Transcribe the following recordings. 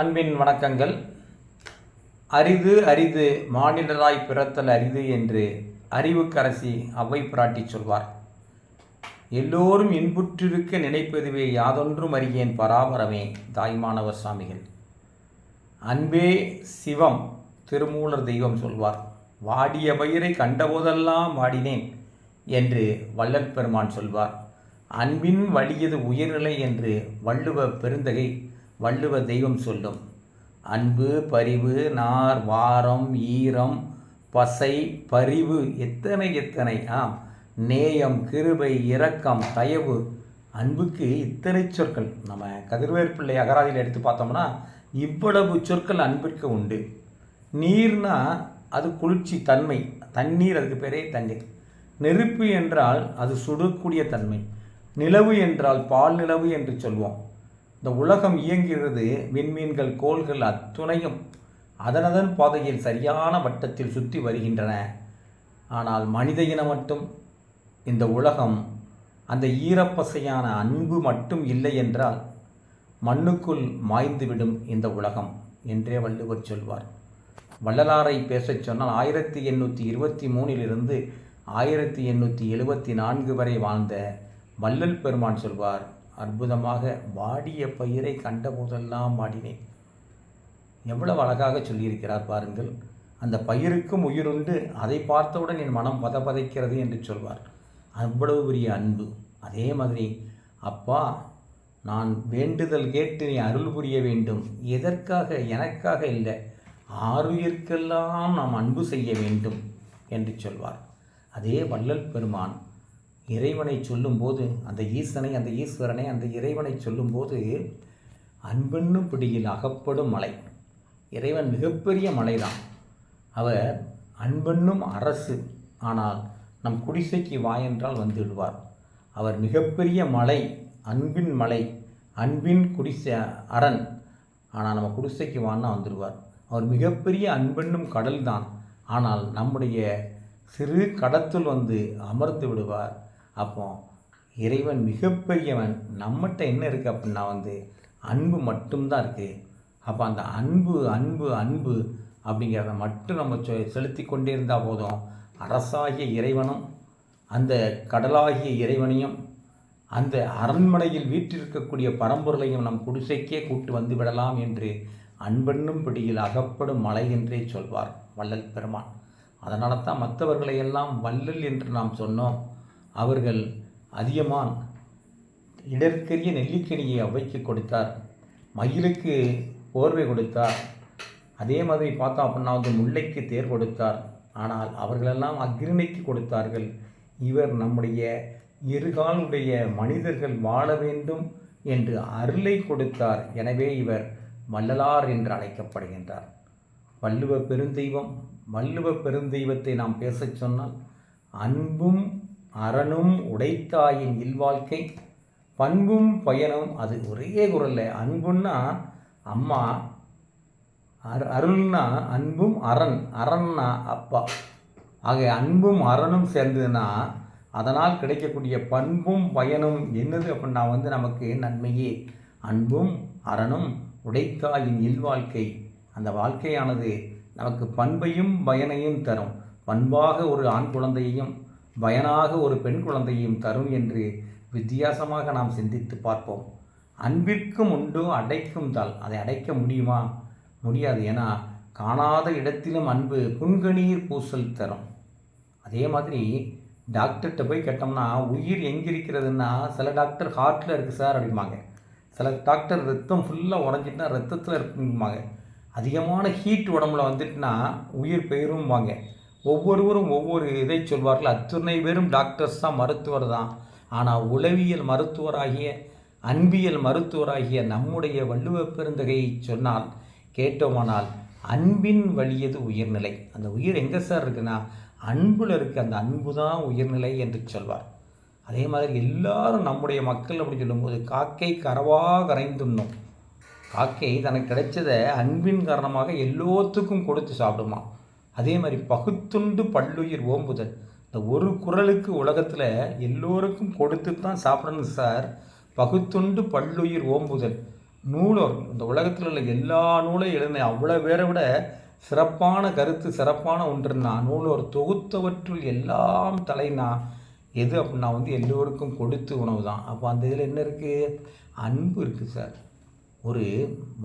அன்பின் வணக்கங்கள். அரிது அரிது மானிடராய் பிறத்தல் அரிது என்று அறிவுக்கரசி அவ்வை பிராட்டி சொல்வார். எல்லோரும் இன்புற்றிருக்க நினைப்பதுவே யாதொன்றும் அறியேன் பராபரமே தாய்மானவர் சாமிகள். அன்பே சிவம் திருமூலர் தெய்வம் சொல்வார். வாடிய பயிரை கண்டபோதெல்லாம் வாடினேன் என்று வள்ளல் பெருமான் சொல்வார். அன்பின் வலியது உயர்நிலை என்று வள்ளுவ பெருந்தகை வள்ளுவ தெய்வம் சொல்லும். அன்பு பரிவு நார் வாரம் ஈரம் பசை பரிவு எத்தனை எத்தனை? ஆம். நேயம் கிருபை இரக்கம் தயவு. அன்புக்கு இத்தனை சொற்கள். நம்ம கதிர்வேற்பிள்ளை அகராதியில் எடுத்து பார்த்தோம்னா இவ்வளவு சொற்கள் அன்பிற்கு உண்டு. நீர்னா அது குளிர்ச்சி தன்மை. தண்ணீர் அதுக்கு பேரே தண்ணீர். நெருப்பு என்றால் அது சுடக்கூடிய தன்மை. நிலவு என்றால் பால் நிலவு என்று சொல்வோம். இந்த உலகம் இயங்குகிறது விண்மீன்கள் கோள்கள் அத்துணையும் அதனதன் பாதையில் சரியான வட்டத்தில் சுற்றி வருகின்றன. ஆனால் மனித இனம் மட்டும் இந்த உலகம் அந்த ஈரப்பசையான அன்பு மட்டும் இல்லை என்றால் மண்ணுக்குள் மாய்ந்துவிடும் இந்த உலகம் என்றே வள்ளுவர் சொல்வார். வள்ளலாரை பேசச் சொன்னால் ஆயிரத்தி எண்ணூற்றி இருபத்தி மூணிலிருந்து ஆயிரத்தி எண்ணூற்றி எழுபத்தி நான்கு வரை வாழ்ந்த வள்ளல் பெருமான் சொல்வார் அற்புதமாக வாடிய பயிரை கண்டபோதெல்லாம் வாடினேன். எவ்வளவு அழகாக சொல்லியிருக்கிறார் பாருங்கள். அந்த பயிருக்கும் உயிருண்டு அதை பார்த்தவுடன் என் மனம் பதபதைக்கிறது என்று சொல்வார். அவ்வளவு பெரிய அன்பு. அதே மாதிரி அப்பா நான் வேண்டுதல் கேட்டு நீ அருள் புரிய வேண்டும். எதற்காக? எனக்காக இல்லை. ஆறுயிர்க்கெல்லாம் நாம் அன்பு செய்ய வேண்டும் என்று சொல்வார். அதே வள்ளல் பெருமான் இறைவனை சொல்லும்போது அந்த ஈசனை அந்த ஈஸ்வரனை அந்த இறைவனை சொல்லும்போது அன்பென்னும் பிடியில் அகப்படும் மலை. இறைவன் மிகப்பெரிய மலைதான். அவர் அன்பென்னும் அரசு. ஆனால் நம் குடிசைக்கு வாயென்றால் என்றால் அவர் மிகப்பெரிய மலை அன்பின் மலை அன்பின் குடிசை அரண். ஆனால் நம்ம குடிசைக்கு வான்னா வந்துடுவார் அவர் மிகப்பெரிய அன்பென்னும் கடல் தான் ஆனால் நம்முடைய சிறு கடத்துள் வந்து அமர்ந்து விடுவார். அப்போ இறைவன் மிகப்பெரியவன். நம்மகிட்ட என்ன இருக்குது அப்படின்னா வந்து அன்பு மட்டும்தான் இருக்குது அப்போ அந்த அன்பு அன்பு அன்பு அப்படிங்கிறத மட்டும் நம்ம சொ செலுத்தி கொண்டே இருந்தால் போதும். அரசாகிய இறைவனும் அந்த கடலாகிய இறைவனையும் அந்த அரண்மனையில் வீற்றிருக்கக்கூடிய பரம்பொருளையும் நம் குடிசைக்கே கூட்டு வந்து விடலாம் என்று அன்பென்னும் பிடியில் அகப்படும் மலை என்றே சொல்வார் வள்ளல் பெருமான். அதனால தான் மற்றவர்களையெல்லாம் வள்ளல் என்று நாம் சொன்னோம். அவர்கள் அதியமான் இடர்க்கரிய நெல்லிக்கனியை அவைக்கு கொடுத்தார். மயிலுக்கு போர்வை கொடுத்தார். அதே மாதிரி பார்த்தோம் அப்படின்னா வந்து முல்லைக்கு தேர் கொடுத்தார். ஆனால் அவர்களெல்லாம் அக்ரிணைக்கு கொடுத்தார்கள். இவர் நம்முடைய இருகாலுடைய மனிதர்கள் வாழ வேண்டும் என்று அருளை கொடுத்தார். எனவே இவர் வள்ளலார் என்று அழைக்கப்படுகின்றார். வள்ளுவ பெருந்தெய்வம் வள்ளுவ பெருந்தெய்வத்தை நாம் பேசச் சொன்னால் அன்பும் அறனும் உடைத்தாயின் இல்வாழ்க்கை பண்பும் பயனும் அது ஒரே குரல்ல. அன்புன்னா அம்மா அரு அருள்னா அன்பும் அரண் அரண்னா அப்பா. ஆக அன்பும் அரணும் சேர்ந்ததுன்னா அதனால் கிடைக்கக்கூடிய பண்பும் பயனும் என்னது அப்படின்னா வந்து நமக்கு நன்மையே. அன்பும் அரணும் உடைத்தாயின் இல்வாழ்க்கை. அந்த வாழ்க்கையானது நமக்கு பண்பையும் பயனையும் தரும். பண்பாக ஒரு ஆண் குழந்தையையும் பயனாக ஒரு பெண் குழந்தையையும் தரும் என்று வித்தியாசமாக நாம் சிந்தித்து பார்ப்போம். அன்பிற்கும் உண்டு அடைக்கும் தாள். அதை அடைக்க முடியுமா? முடியாது. ஏன்னா காணாத இடத்திலும் அன்பு புன்கணீர் பூசல் தரும். அதே மாதிரி டாக்டர்கிட்ட போய் கேட்டோம்னா உயிர் எங்கே இருக்கிறதுன்னா சில டாக்டர் ஹார்ட்டில் இருக்குது சார் அப்படிம்பாங்க. சில டாக்டர் ரத்தம் ஃபுல்லாக உடஞ்சிட்டுனா ரத்தத்தில் இருக்கும்பாங்க. அதிகமான ஹீட் உடம்புல வந்துட்டுனா உயிர் பெயரும்பாங்க. ஒவ்வொருவரும் ஒவ்வொரு இதை சொல்வார்கள். அத்துணை பேரும் டாக்டர்ஸ் தான் மருத்துவர் தான். ஆனால் உளவியல் மருத்துவராகிய அன்பியல் மருத்துவராகிய நம்முடைய வள்ளுவ சொன்னால் கேட்டோமானால் அன்பின் வழியது உயர்நிலை. அந்த உயிர் எங்கே சார் இருக்குன்னா அன்பில் இருக்குது அந்த அன்பு தான் உயர்நிலை என்று சொல்வார். அதே மாதிரி எல்லாரும் நம்முடைய மக்கள் அப்படின்னு சொல்லும்போது காக்கை கரவாக கரைந்துண்ணும். காக்கை தனக்கு கிடைச்சதை அன்பின் காரணமாக எல்லோத்துக்கும் கொடுத்து சாப்பிடுமா? அதே மாதிரி பகுத்துண்டு பல்லுயிர் ஓம்புதல். இந்த ஒரு குரலுக்கு உலகத்தில் எல்லோருக்கும் கொடுத்து தான் சாப்பிடணும் சார். பகுத்துண்டு பல்லுயிர் ஓம்புதல். நூலோர் இந்த உலகத்தில் உள்ள எல்லா நூலையும் எழுதின அவ்வளோ பேரை விட சிறப்பான கருத்து சிறப்பான ஒன்றுன்னா நூலோர் தொகுத்தவற்றுள் எல்லாம் தலைனா எது அப்படின்னா வந்து எல்லோருக்கும் கொடுத்து உணவு தான். அப்போ அந்த இதில் என்ன இருக்குது அன்பு இருக்குது சார். ஒரு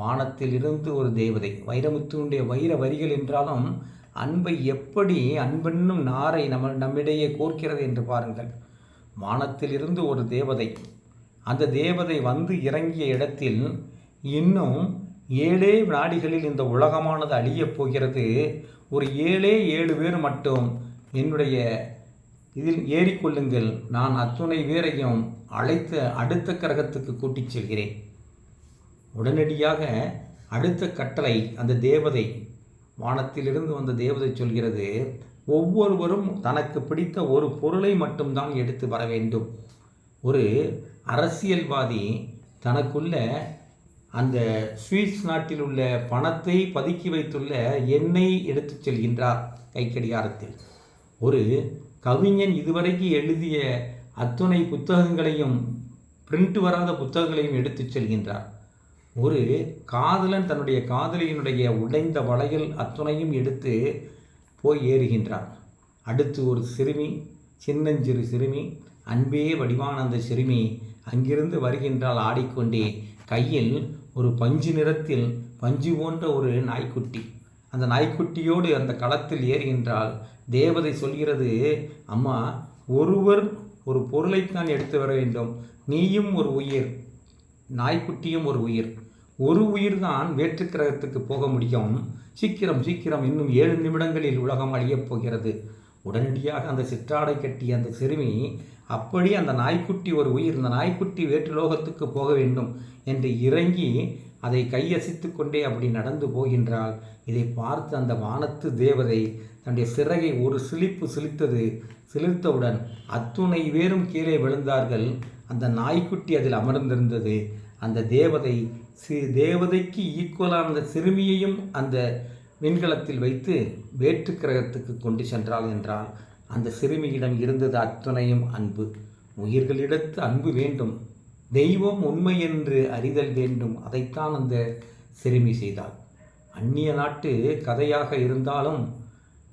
வானத்தில் இருந்து ஒரு தேவதை வைரமுத்துனுடைய வைர வரிகள் என்றாலும் அன்பை எப்படி அன்பென்னும் நாரை நம்ம நம்மிடையே கோர்க்கிறது என்று பாருங்கள். வானத்திலிருந்து ஒரு தேவதை அந்த தேவதை வந்து இறங்கிய இடத்தில் இன்னும் ஏழே வினாடிகளில் இந்த உலகமானது அழியப் போகிறது. ஒரு ஏழே ஏழு பேர் மட்டும் என்னுடைய இதில் ஏறிக்கொள்ளுங்கள். நான் அத்துணை பேரையும் அழைத்து அடுத்த கிரகத்துக்கு கூட்டிச் செல்கிறேன். உடனடியாக அடுத்த கட்டளை அந்த தேவதை வானத்திலிருந்து வந்த தேவதை சொல்கிறது ஒவ்வொருவரும் தனக்கு பிடித்த ஒரு பொருளை மட்டும்தான் எடுத்து வர வேண்டும். ஒரு அரசியல்வாதி தனக்குள்ள அந்த சுவிஸ் நாட்டில் உள்ள பணத்தை பதுக்கி வைத்துள்ள எண்ணெய் எடுத்துச் செல்கின்றார் கைக்கடிகாரத்தில். ஒரு கவிஞன் இதுவரைக்கு எழுதிய அத்துணை புத்தகங்களையும் பிரிண்ட் வராத புத்தகங்களையும் எடுத்துச் செல்கின்றார். ஒரு காதலன் தன்னுடைய காதலியினுடைய உடைந்த வளையல் அத்துணையும் எடுத்து போய் ஏறுகின்றார் அடுத்து ஒரு சிறுமி சின்னஞ்சிறு சிறுமி அன்பே வடிவான அந்த சிறுமி அங்கிருந்து வருகின்றால் ஆடிக்கொண்டே கையில் ஒரு பஞ்சு நிறத்தில் பஞ்சு போன்ற ஒரு நாய்க்குட்டி. அந்த நாய்க்குட்டியோடு அந்த களத்தில் ஏறுகின்றால் தேவதை சொல்கிறது அம்மா ஒருவர் ஒரு பொருளைத்தான் எடுத்து வர வேண்டும். நீயும் ஒரு உயிர் நாய்க்குட்டியும் ஒரு உயிர். ஒரு உயிர் தான் வேற்று கிரகத்துக்கு போக முடியும். சீக்கிரம் சீக்கிரம் இன்னும் ஏழு நிமிடங்களில் உலகம் அழியப் போகிறது. உடனடியாக அந்த சிற்றாடை கட்டிய அந்த சிறுமி அப்படி அந்த நாய்க்குட்டி ஒரு உயிர் இந்த நாய்க்குட்டி வேற்று லோகத்துக்கு போக வேண்டும் என்று இறங்கி அதை கையசித்து கொண்டே அப்படி நடந்து போகின்றாள். இதை பார்த்து அந்த வானத்து தேவதை தன்னுடைய சிறகை ஒரு சிலிப்பு சிலித்தது. சிலிர்த்தவுடன் அத்துணை வேறும் கீழே விழுந்தார்கள். அந்த நாய்க்குட்டி அதில் அமர்ந்திருந்தது. அந்த தேவதை சி தேவதைக்கு ஈக்குவலான அந்த சிறுமியையும் அந்த விண்கலத்தில் வைத்து வேற்று கிரகத்துக்கு கொண்டு சென்றாள் என்றால் அந்த சிறுமியிடம் இருந்தது அத்துணையும் அன்பு. உயிர்களிடத்து அன்பு வேண்டும். தெய்வம் உண்மை என்று அறிதல் வேண்டும். அதைத்தான் அந்த சிறுமி செய்தாள். அந்நிய நாட்டு கதையாக இருந்தாலும்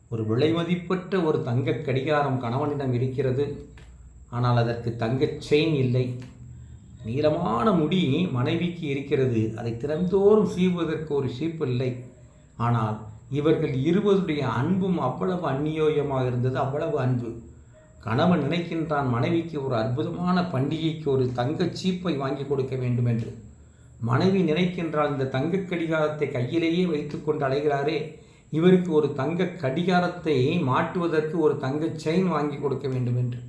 ஒரு விலைமதிப்பற்ற ஒரு தங்கக் கடிகாரம் கணவனிடம் இருக்கிறது. ஆனால் அதற்கு தங்கச் செயின் இல்லை. நீளமான முடி மனைவிக்கு இருக்கிறது. அதை தினந்தோறும் சீவுவதற்கு ஒரு சீப்பு இல்லை. ஆனால் இவர்கள் இருவருடைய அன்பும் அவ்வளவு அந்நியோயமாக இருந்தது அவ்வளவு அன்பு. கணவன் நினைக்கின்றான் மனைவிக்கு ஒரு அற்புதமான பண்டிகைக்கு ஒரு தங்கச் சீப்பை வாங்கி கொடுக்க வேண்டும் என்று மனைவி நினைக்கின்றால் இந்த தங்க கடிகாரத்தை கையிலேயே வைத்துக்கொண்டு அலைகிறாரே. இவருக்கு ஒரு தங்க கடிகாரத்தை மாட்டுவதற்கு ஒரு தங்கச் செயின் வாங்கி கொடுக்க வேண்டும் என்று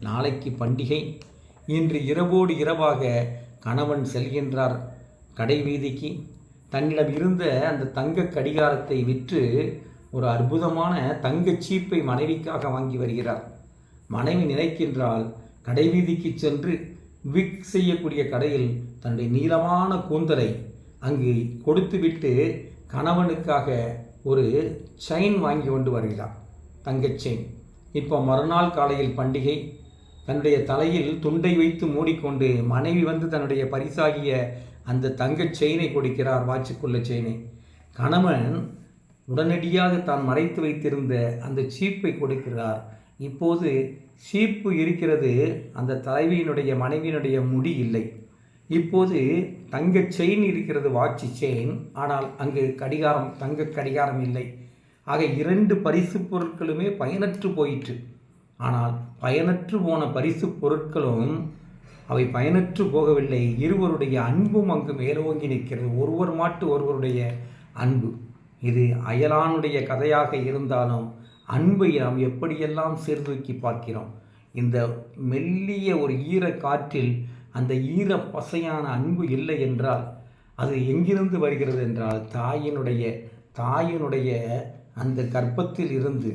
நாளைக்கு பண்டிகை. இன்று இரவோடு இரவாக கணவன் செல்கின்றார். கடை வீதிக்கு தன்னிடம் இருந்த அந்த தங்க கடிகாரத்தை விற்று ஒரு அற்புதமான தங்க சீப்பை மனைவிக்காக வாங்கி வருகிறார். மனைவி நினைக்கின்றால் கடை வீதிக்கு சென்று விக் செய்யக்கூடிய கடையில் தன்னுடைய நீளமான கூந்தலை அங்கு கொடுத்துவிட்டு கணவனுக்காக ஒரு செயின் வாங்கி கொண்டு வருகிறார். தங்கச் செயின் இப்போ மறுநாள் காலையில் பண்டிகை. தன்னுடைய தலையில் துண்டை வைத்து மூடிக்கொண்டு மனைவி வந்து தன்னுடைய பரிசாகிய அந்த தங்கச் செயினை கொடுக்கிறார் வாட்சுக்குள்ள செயினை. கணவன் உடனடியாக தான் மறைத்து வைத்திருந்த அந்த சீப்பை கொடுக்கிறார். இப்போது சீப்பு இருக்கிறது அந்த தலைவியினுடைய மனைவியினுடைய முடி இல்லை. இப்போது தங்க செயின் இருக்கிறது வாட்சி செயின். ஆனால் அங்கு கடிகாரம் தங்க கடிகாரம் இல்லை. ஆக இரண்டு பரிசு பொருட்களுமே பயனற்று போயிற்று. ஆனால் பயனற்று போன பரிசு பொருட்களும் அவை பயனற்று போகவில்லை. இருவருடைய அன்பும் அங்கு மேலோங்கி நிற்கிறது. ஒருவர் மாட்டு ஒருவருடைய அன்பு. இது அயலானுடைய கதையாக இருந்தாலும் அன்பை நாம் எப்படியெல்லாம் சீர்தூக்கி பார்க்கிறோம்? இந்த மெல்லிய ஒரு ஈர காற்றில் அந்த ஈர பசையான அன்பு இல்லை என்றால் அது எங்கிருந்து வருகிறது என்றால் தாயினுடைய தாயினுடைய அந்த கர்ப்பத்தில் இருந்து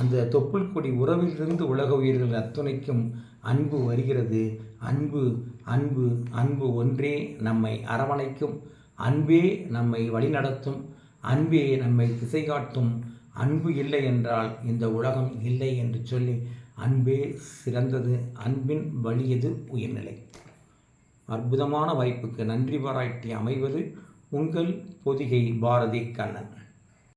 அந்த தொப்புள் கொடி உறவிலிருந்து உலக உயிர்கள் அத்துணைக்கும் அன்பு வருகிறது. அன்பு அன்பு அன்பு ஒன்றே நம்மை அரவணைக்கும். அன்பே நம்மை வழிநடத்தும். அன்பே நம்மை திசை காட்டும் அன்பு இல்லை என்றால் இந்த உலகம் இல்லை என்று சொல்லி அன்பே சிறந்தது அன்பின் வழியது உயர்நிலை. அற்புதமான வாய்ப்புக்கு நன்றி பாராட்டி அமைவது உங்கள் பொதிகை பாரதி கண்ணன்.